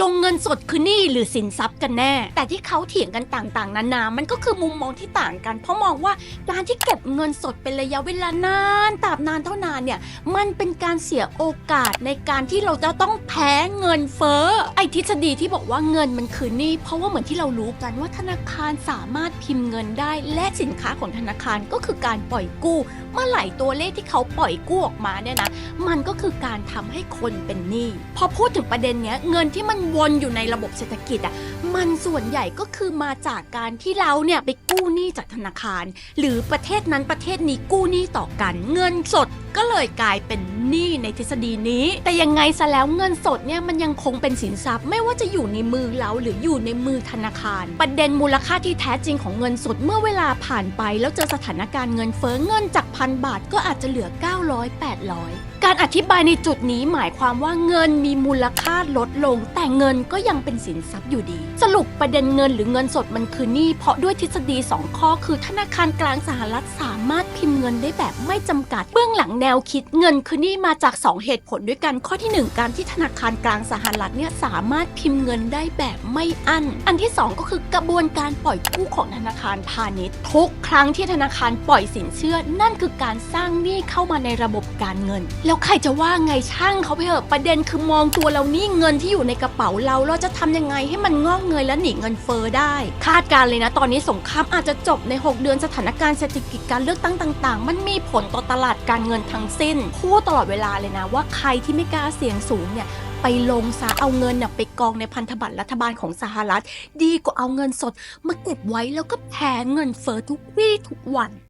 ลงเงินสดคือหนี้หรือสินทรัพย์กันแน่ แต่ที่เขาเถียงกันต่างๆนานา มันก็คือมุมมองที่ต่างกัน เพราะมองว่าการที่เก็บเงินสดเป็นระยะเวลานานตราบนานเท่านานเนี่ย มันเป็นการเสียโอกาสในการที่เราจะต้องแพ้เงินเฟ้อ ไอ้ทฤษฎีที่บอกว่าเงินมันคือหนี้ เพราะว่าเหมือนที่เรารู้กันว่าธนาคารสามารถพิมพ์เงินได้ และสินค้าของธนาคารก็คือการปล่อยกู้ เมื่อไหร่ตัวเลขที่เขาปล่อยกู้ออกมาเนี่ยนะ มันก็คือการทำให้คนเป็นหนี้ พอพูดถึงประเด็นเนี้ยเงินที่มันวนอยู่ในระบบเศรษฐกิจอะมันส่วนใหญ่ก็คือมาจากการที่เราเนี่ยไปกู้หนี้จากธนาคาร หรือประเทศนั้นประเทศนี้กู้หนี้ต่อกันเงินสดก็เลยกลายเป็นหนี้ในทฤษฎีนี้ แต่ยังไงซะแล้วเงินสดเนี่ยมันยังคงเป็นสินทรัพย์ ไม่ว่าจะอยู่ในมือเราหรืออยู่ในมือธนาคาร ประเด็นมูลค่าที่แท้จริงของเงินสดเมื่อเวลาผ่านไป แล้วเจอสถานการณ์เงินเฟ้อเงินจากพันบาทก็อาจจะเหลือ 900 800 การอธิบายในจุดนี้หมายความว่าเงินมีมูลค่าลดลง แต่เงินก็ยังเป็นสินทรัพย์อยู่ดี สรุปประเด็นเงินหรือเงินสดมันคือหนี้เพราะด้วยทฤษฎี 2 ข้อ คือธนาคารกลางสหรัฐสามารถพิมพ์เงินได้แบบไม่จำกัดเบื้องหลังแนวคิดเงินคือหนี้มาจาก 2 เหตุผลด้วยกันข้อที่ 1 การที่ธนาคารกลางสหรัฐเนี่ยสามารถพิมพ์เงินได้แบบไม่อั้น อันที่ 2 ก็คือกระบวนการปล่อยกู้ของธนาคารพาณิชย์ ทุกครั้งที่ธนาคารปล่อยสินเชื่อ นั่นคือการสร้างหนี้เข้ามาในระบบการเงิน แล้วใครจะว่าไงช่างเขาไปเถอะประเด็นคือมองตัวเรานี่เงินที่อยู่ในกระเป๋าเราเราจะทำยังไงให้มันงอกเงยและหนีเงินเฟอ้อได้ คาดการณ์เลยนะ ตอนนี้สงครามอาจจะจบใน 6 เดือนสถานการณ์เศรษฐกิจการเลือกตั้งต่าง ๆ มันมีผลต่อตลาดการเงินทั้งสิ้น พูดตลอดเวลาเลยนะ ว่าใครที่ไม่กล้าเสี่ยงสูงเนี่ยไปลงซะเอาเงินเนี่ยไปกองในพันธบัตรรัฐบาลของสหรัฐ ดีกว่าเอาเงินสด มาเก็บไว้แล้วก็แพ้เงินเฟอ้อทุกวี่ทุกวัน